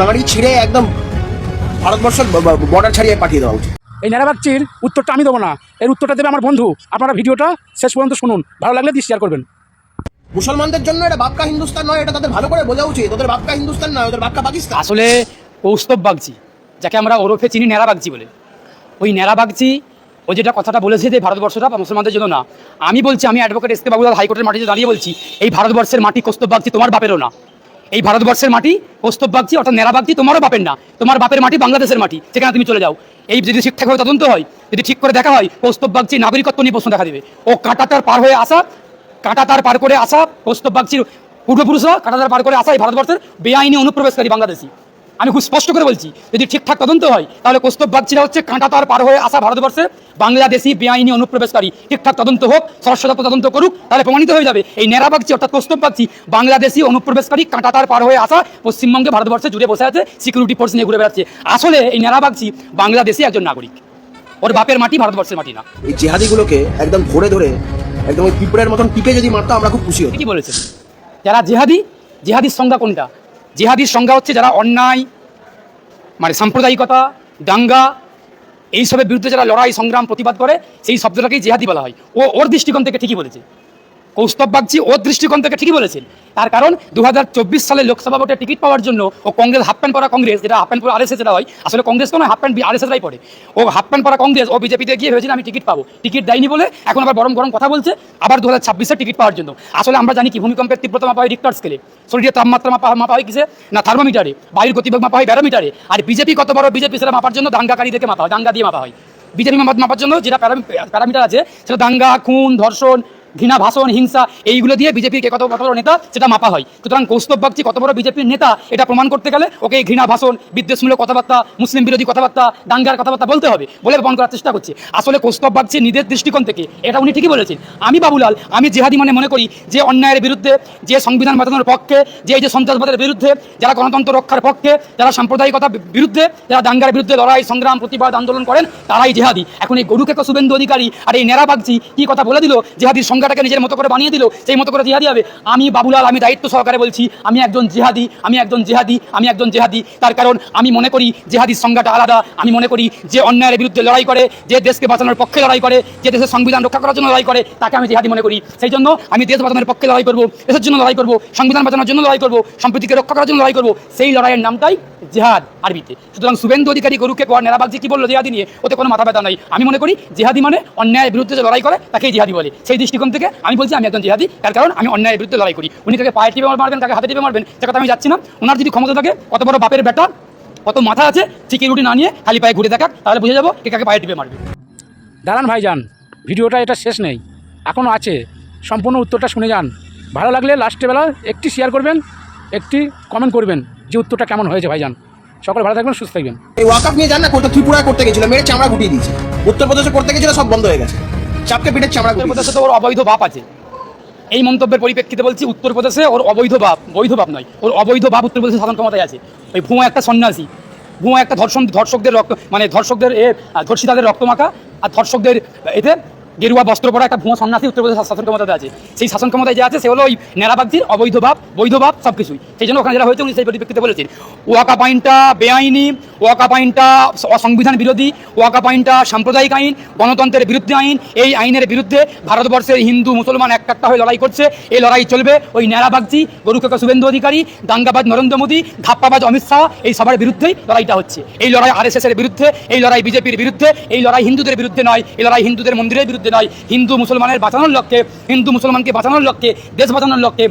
বাঙালি ছিঁড়ে একদম ভারতবর্ষের বর্ডার ছাড়িয়ে পাঠিয়ে দেওয়া উচিত। এই ন্যাড়াবাগচির উত্তরটা আমি দেবো না। এর উত্তরটা দেবে আমার বন্ধু। আপনারা ভিডিওটা শেষ পর্যন্ত শুনুন। ভালো লাগলে দিয়ে শেয়ার করবেন। মুসলমানদের জন্য এটা বাপকা হিন্দুস্তান নয় এটা তাদের ভালো করে বোঝা উচিত। ওদের বাপকা হিন্দুস্তান নয় ওদের বাপকা পাকিস্তান। আসলে কৌস্তব বাগচি যাকে আমরা ওরফে চিনি ন্যাড়া বাগচি বলে। ওই ন্যাড়া বাগচি ও যেটা কথাটা বলেছে যে ভারতবর্ষটা মুসলমানদের জন্য না আমি বলছি আমি অ্যাডভোকেট এস কে হাইকোর্টের মাটিতে দাঁড়িয়ে বলছি এই ভারতবর্ষের মাটি কৌস্তব বাগচি তোমার বাপেরও না। এই ভারতবর্ষের মাটি কৌস্তব বাগজি অর্থাৎ ন্যাড়া বাগজি তোমারও বাপের না। তোমার বাপের মাটি বাংলাদেশের মাটি সেখানে তুমি চলে যাও। এই যদি ঠিকঠাকভাবে তদন্ত হয়, যদি ঠিক করে দেখা হয় পোস্তব বাগজি নাগরিকত্ব নিয়ে প্রশ্ন দেখা দেবে। ও কাঁটাটার পার হয়ে আসা কাঁটা তার পার করে আসা পোস্তব বাগজির পূর্বপুরুষরা কাঁটাতার পার করে আসা এই ভারতবর্ষের বেআইনি অনুপ্রবেশকারী বাংলাদেশি। আমি খুব স্পষ্ট করে বলছি যদি ঠিকঠাক তদন্ত হয় তাহলে কৌস্তব বাগচিরা হচ্ছে কাঁটাতার পার হয়ে আসা ভারতবর্ষে বাংলাদেশি বেআইনি অনুপ্রবেশকারী। ঠিকঠাক তদন্ত হোক সরস্বদত্ত তদন্ত করুক তাহলে প্রমাণিত হয়ে যাবে এই নেরা বাগচি অর্থাৎ কৌস্তব বাগচি বাংলাদেশি অনুপ্রবেশকারী কাঁটাতার পার হয়ে আসা পশ্চিমবঙ্গে ভারতবর্ষে জুড়ে বসে আছে সিকিউরিটি ফোর্স নিয়ে ঘুরে বেড়াচ্ছে। আসলে এই নেরা বাগচি বাংলাদেশি একজন নাগরিক। ওর বাপের মাটি ভারতবর্ষের মাটি না। এই জেহাদিগুলোকে একদম ধরে ধরে একদম ওই পিঁপড়ের মতন টিপে যদি মারতো আমরা খুব খুশি হতাম। কি বলেছেন। যারা জেহাদি জেহাদির সংজ্ঞা কোনটা? জেহাদির সংজ্ঞা হচ্ছে যারা অন্যায় মানে সাম্প্রদায়িকতা, দাঙ্গা, এইসবের বিরুদ্ধে যারা লড়াই, সংগ্রাম, প্রতিবাদ করে, সেই শব্দটাকেই জেহাদি বলা হয়। ও, ওর দৃষ্টিকোণ থেকে ঠিকই বলেছে। কৌস্তব বাগচি ওর দৃষ্টিকোণ থেকে ঠিকই বলেছেন। তার কারণ দু হাজার চব্বিশ সালে লোকসভা ভোটে টিকিট পাওয়ার জন্য ও কংগ্রেস হাফ প্যান্ট পরা কংগ্রেস, যেটা হাফ প্যান্ট পরা আরএসএস যেটা হয়, আসলে কংগ্রেস নয় হাফ প্যান্ট আরএসএসরাই পড়ে ও হাফ প্যান্ট পরা কংগ্রেস ও বিজেপিতে গিয়ে ভেবেছিল আমি টিকিট পাবো। টিকিট দেয়নি বলে এখন আবার গরম গরম কথা বলছে, আবার দু হাজার টিকিট পাওয়ার জন্য। আসলে আমরা জানি কি, ভূমিকম্পের তীব্রতা মাপা হয় রিক্টার স্কেলে শরীরের তাপমাত্রা মাপা মাপা হয় কিসে? না থার্মোমিটারে বায়ুর গতিবেগ মাপা হয় ব্যারোমিটারে আর বিজেপি কত বড়, বিজেপি সেটা মাপার জন্য দাঙ্গাকারীদেরকে মাপা হয়, দাঙ্গা দিয়ে মাপা হয়। বিজেপি মাপা মাপার জন্য যেটা প্যারামিটার আছে, সেটা দাঙ্গা, খুন, ধর্ষণ ঘৃণা, ভাষণ, হিংসা, এইগুলো দিয়ে বিজেপির কে কত বড় নেতা, সেটা মাপা হয়। সুতরাং কৌস্তব বাগচি কত বড় বিজেপির নেতা, এটা প্রমাণ করতে গেলে ওকে ঘৃণা, ভাষণ, বিদ্বেষমূলক কথাবার্তা, মুসলিম বিরোধী কথাবার্তা, দাঙ্গার কথাবার্তা বলতে হবে, বলে প্রমাণ করার চেষ্টা করছে। আসলে কৌস্তব বাগচি নিজের দৃষ্টিকোণ থেকে, এটা উনি ঠিকই বলেছেন। আমি বাবুলাল, আমি জেহাদি মানে মনে করি যে অন্যায়ের বিরুদ্ধে, যে সংবিধান বাঁচানোর পক্ষে, যে এই যে সন্ত্রাসবাদের বিরুদ্ধে, যারা গণতন্ত্র রক্ষার পক্ষে, যারা সাম্প্রদায়িকতার বিরুদ্ধে, যারা দাঙ্গার বিরুদ্ধে লড়াই, সংগ্রাম, প্রতিবাদ, আন্দোলন করেন, তারাই জেহাদি। এখন এই গরুকে শুভেন্দু অধিকারী, আর এই নেরা বাগচি কি কথা বলে দিল? জেহাদির সংজ্ঞাটাকে নিজের মতো করে বানিয়ে দিল, সেই মতো করে জিহাদি হবে। আমি বাবুলাল, আমি দায়িত্ব সহকারে বলছি, আমি একজন জিহাদি, আমি একজন জেহাদি, আমি একজন জেহাদি। তার কারণ আমি মনে করি জেহাদির সংজ্ঞাটা আলাদা। আমি মনে করি যে অন্যায়ের বিরুদ্ধে লড়াই করে, যে দেশকে বাঁচানোর পক্ষে লড়াই করে, যে দেশের সংবিধান রক্ষা করার জন্য লড়াই করে, তাকে আমি জেহাদি মনে করি। সেই জন্য আমি দেশ বাঁচানোর পক্ষে লড়াই করব, দেশের জন্য লড়াই করব, সংবিধান বাঁচানোর জন্য লড়াই করব, সম্প্রীতিকে রক্ষা করার জন্য লড়াই করব, সেই লড়াইয়ের নামটাই জেহাদ আরবিতে। সুতরাং শুভেন্দু অধিকারী গরুকে কোয়ার নেরাবাগজি কি বলল জেহাদি নিয়ে, ওতে কোনো মাথা ব্যথা নাই। আমি মনে করি জেহাদি মানে অন্যায়ের বিরুদ্ধে যে লড়াই করে, তাকেই জেহাদি বলে। সেই দৃষ্টিকোণ থেকে আমি বলছি আমি একজন জেহাদি তার কারণ আমি অন্যায়ের বিরুদ্ধে লড়াই করি। উনি তাকে পায়ে টিপে মারবেন তাকে হাতে টিপে মারবেন সে কথা আমি যাচ্ছি না। ওনার যদি ক্ষমতা থাকে কত বড় বাপের বেটা কত মাথা আছে সিকিউরিটি না নিয়ে খালি পায়ে ঘুরে দেখাক তাহলে বুঝে যাব কে কাকে পায়ে টিপে মারবে। দাঁড়ান ভাইজান ভিডিওটা এটা শেষ নেই। এখনও আছে। সম্পূর্ণ উত্তরটা শুনে যান। ভালো লাগলে লাস্টে বেলা একটি শেয়ার করবেন একটি কমেন্ট করবেন যে উত্তরটা কেমন হয়েছে ভাইজান। সকলে ভালো থাকবেন সুস্থ থাকবেন। এই ওয়াকাফ নিয়ে যান না কোথাও ত্রিপুরায় করতে গেছিল মেরে চামড়া গুটিয়ে দিয়েছে। উত্তরপ্রদেশে করতে গেছিল সব বন্ধ হয়ে গেছে। চাপকে পিঠে চামড়া উত্তর প্রদেশে তো ওর অবৈধ বাপ আছে। এই মন্তব্যের পরিপ্রেক্ষিতে বলছি উত্তরপ্রদেশে ওর অবৈধ বাপ বৈধ বাপ নয় ওর অবৈধ বাপ উত্তরপ্রদেশে সাধারণ ক্ষমতায় আছে। ওই ভুয়া একটা সন্ন্যাসী ভুয়া একটা ধর্ষণ ধর্ষকদের রক্ত মানে ধর্ষকদের এ ধর্ষিতাদের রক্ত মাখা আর ধর্ষকদের এতে গেরুয়া বস্ত্র পরা একটা ভুয়া সন্ন্যাসী উত্তরপ্রদেশ শাসন ক্ষমতাতে আছে। সেই শাসন ক্ষমতায় যে আছে, সে হলো ওই নেরাবাগজির অবৈধ ভাব বৈধ ভাব সব কিছুই সেই জন্য ওখানে যারা হয়েছে, উনি সেই পরিপ্রেক্ষিতে বলেছেন। ওয়াকা পাইনটা বেআইনি, ওয়াকা পাইনটা অসংবিধান বিরোধী, ওয়াকা পাইনটা সাম্প্রদায়িক আইন, গণতন্ত্রের বিরুদ্ধে আইন। এই আইনের বিরুদ্ধে ভারতবর্ষের হিন্দু, মুসলমান একটা একটা হয়ে লড়াই করছে। এই লড়াই চলবে ওই নেরাবাগজি গরুকাকা শুভেন্দু অধিকারী, দাঙ্গাবাজ নরেন্দ্র মোদী, ধাপ্পাবাজ অমিত শাহ, এই সবার বিরুদ্ধেই লড়াইটা হচ্ছে। এই লড়াই আরএসএস এর বিরুদ্ধে, এই লড়াই বিজেপির বিরুদ্ধে, এই লড়াই হিন্দুদের বিরুদ্ধে নয়, এই লড়াই হিন্দুদের মন্দিরের বিরুদ্ধে। নয় হিন্দু মুসলমানের বাঁচানোর লক্ষ্যে হিন্দু মুসলমানকে বাঁচানোর লক্ষ্যে দেশ বাঁচানোর লক্ষ্যে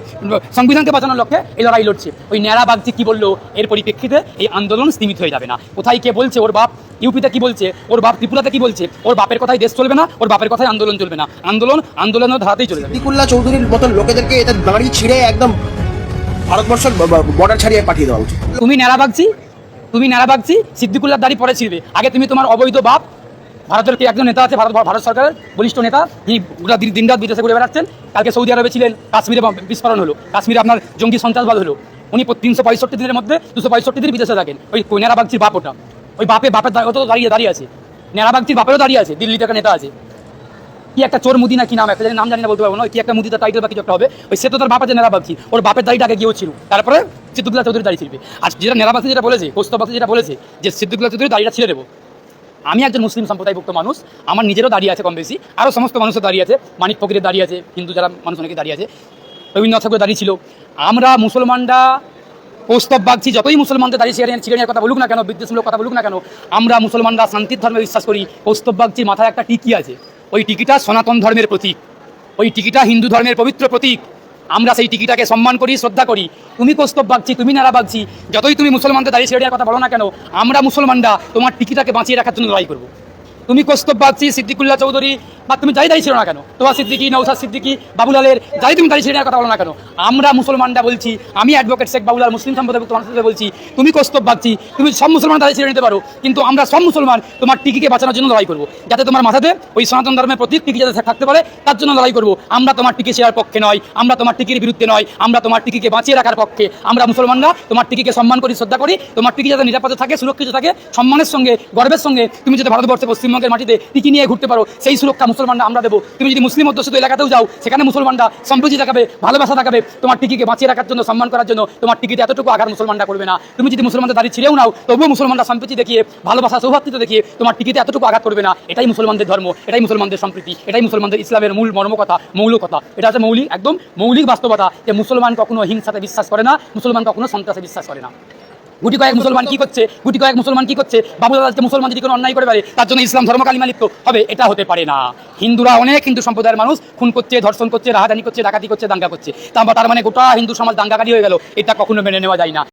সংবিধানকে বাঁচানোর লক্ষ্যে এই লড়াই লড়ছে। ওই ন্যাড়া বাগজি কি বলল এর পরিপ্রেক্ষিতে এই আন্দোলন স্তীমিত হয়ে যাবে না। কোথায় কে বলছে ওর বাপ? ইউপিতে কি বলছে? ওর বাপ ত্রিপুরাতে কি বলছে? ওর বাপের কথাই দেশ চলবে না ওর বাপের কথাই আন্দোলন চলবে না। আন্দোলন আন্দোলনের ধারাতেই চলে যাবে। চৌধুরীর মতন লোকেদেরকে এটা দাঁড়ি ছিঁড়ে একদম ভারতবর্ষের বর্ডার ছাড়িয়ে পাঠিয়ে দেওয়া উচিত। তুমি ন্যাড়া বাগছি তুমি ন্যাড়া বাগছি সিদ্দিকুল্লার দাড়ি পরে ছিড়বে। আগে তুমি তোমার অবৈধ বাপ ভারতের একজন নেতা আছে ভারত ভারত সরকারের? বলিষ্ঠ নেতা। যিনি গোটা দিন দিনরাত বিদেশে ঘুরে বেড়াচ্ছেন। কালকে সৌদি আরবে ছিলেন। কাশ্মীরে বিস্ফোরণ হলো। কাশ্মীরে আপনার জঙ্গি সন্ত্রাসবাদ হলো। উনি তিনশো পঁয়ষট্টি দিনের মধ্যে দুশো পঁয়ষট্টি দিন বিদেশে থাকেন। ওই বাগচির বাপ ওটা। ওই বাপে বাপের তো দাঁড়িয়ে দাঁড়িয়ে আছে। নেড়া বাগচির বাপেরও দাঁড়িয়ে আছে। দিল্লিতে একটা নেতা আছে। কি একটা চোর মুদি না কি নাম? একটা নাম জানি না, বলতে পারব না। কি একটা মুদি টাইটেল বা কিছু একটা হবে? ওই সে তো তার বাপের যে ওর বাপের দাড়িটা আগে গিয়েও ছিল। তারপরে সিদ্দুল্লাহ চৌধুরী দাঁড়িয়ে ছিলবে আর যেটা নেরা বাগছি যেটা বলেছে কোস্তবাগছি যেটা বলেছে, যে সিদ্দুল্লাহ চৌধুরী দাড়িটা ছিঁড়ে দেবো। আমি একজন মুসলিম সম্প্রদায়ভুক্ত মানুষ, আমার নিজেরও দাঁড়িয়ে আছে কম বেশি আরও সমস্ত মানুষের দাঁড়িয়ে আছে, মানিক ফকিরের দাঁড়িয়ে আছে, হিন্দু যারা মানুষ অনেকে দাঁড়িয়ে আছে, রবীন্দ্রনাথ ঠাকুর দাঁড়িয়ে ছিল। আমরা মুসলমানরা প্রস্তাব বাগছি, যতই মুসলমানদের দাঁড়িয়ে ছিঁড়ে ছিঁড়ে কথা বলুক না কেন, বিদ্বেষমূলক কথা বলুক না কেন, আমরা মুসলমানরা শান্তির ধর্মে বিশ্বাস করি, প্রস্তাব বাগছির মাথায় একটা টিকি আছে, ওই টিকিটা সনাতন ধর্মের প্রতীক, ওই টিকিটা হিন্দু ধর্মের পবিত্র প্রতীক। আমরা সেই টিকিটাকে সম্মান করি, শ্রদ্ধা করি। তুমি কস্তব বাগছি তুমি নারা বাগছি যতই তুমি মুসলমানদের দাঁড়িয়ে ছেড়ে কথা বলো না কেন, আমরা মুসলমানরা তোমার টিকিটাকে বাঁচিয়ে রাখার জন্য লড়াই করব। তুমি কস্তব বাগছি সিদ্দিকুল্লাহ চৌধুরী বা তুমি যাই দাঁড়িয়ে ছিল না কেন? তোমার সিদ্দিকি নৌসাদ সিদ্দিকি, বাবুলালের যাই তুমি দাঁড়িয়ে ছেড়ে কথা বলো না কেন? আমরা মুসলমানরা বলছি, আমি অ্যাডভোকেট শেখ বাবুলাল, মুসলিম সম্প্রদায়ভুক্ত মানুষদের বলছি, তুমি কস্তব বাগছি তুমি সব মুসলমান দাঁড়িয়ে ছেড়ে নিতে পারো, কিন্তু আমরা সব মুসলমান তোমার টিকিকে বাঁচানোর জন্য লড়াই করব। যাতে তোমার মাথাতে ওই সনাতন ধর্মের প্রতীক টিকি যাতে থাকতে পারে, তার জন্য লড়াই করব। আমরা তোমার টিকি ছেড়ার পক্ষে নয়, আমরা তোমার টিকির বিরুদ্ধে নয়, আমরা তোমার টিকিকে বাঁচিয়ে রাখার পক্ষে। আমরা মুসলমানরা তোমার টিকিকে সম্মান করি, শ্রদ্ধা করি, তোমার টিকি যাতে নিরাপদে থাকে, সুরক্ষিত থাকে, সম্মানের সঙ্গে, গর্বের সঙ্গে তুমি যদি ভারতবর্ষে পশ্চিমবঙ্গের মাটিতে টিকি নিয়ে ঘুরতে পারো, সেই সুরক্ষা মুসলমানরা আমরা দেবো। তুমি যদি মুসলিম অধ্যুষিত এলাকাতেও যাও, সেখানে মুসলমানরা সম্প্রীতি দেখাবে, ভালোবাসা দেখাবে, তোমার টিকিকে বাঁচিয়ে রাখার জন্য, সম্মান করার জন্য, তোমার টিকিতে এতটুকু আঘাত মুসলমানরা করবে না। তুমি যদি মুসলমানদের দাঁড়িয়ে ছিঁড়েও নাও, তবুও মুসলমানরা সম্প্রীতি দেখিয়ে, ভালোবাসা সৌভাতৃত্ব দেখিয়ে, তোমার টিকিতে এতটুকু আঘাত করবে না। এটাই মুসলমানদের ধর্ম, এটাই মুসলমানদের সম্প্রীতি, এটাই মুসলমানদের ইসলামের মূল মর্মকথা মৌলিকতা এটা হচ্ছে মৌলিক, একদম মৌলিক বাস্তবতা যে মুসলমান কখনো হিংসাতে বিশ্বাস করে না, মুসলমান কখনো সন্ত্রাসে বিশ্বাস করে না। গুটি কয়েক মুসলমান কি করছে? গুটি কয়েক মুসলমান কি করছে? বাবু দাদা মুসলমান যদি কোনো অন্যায় করে পারে, তার জন্য ইসলাম ধর্ম কালিমা লিপ্ত হবে, এটা হতে পারে না। হিন্দুরা অনেক হিন্দু সম্প্রদায়ের মানুষ, খুন করছে, ধর্ষণ করছে রাহাদানি করছে, ডাকাতি করছে, দাঙ্গা করছে। তা তার মানে গোটা হিন্দু সমাজ দাঙ্গাকারী হয়ে গেল, এটা কখনো মেনে নেওয়া যায় না।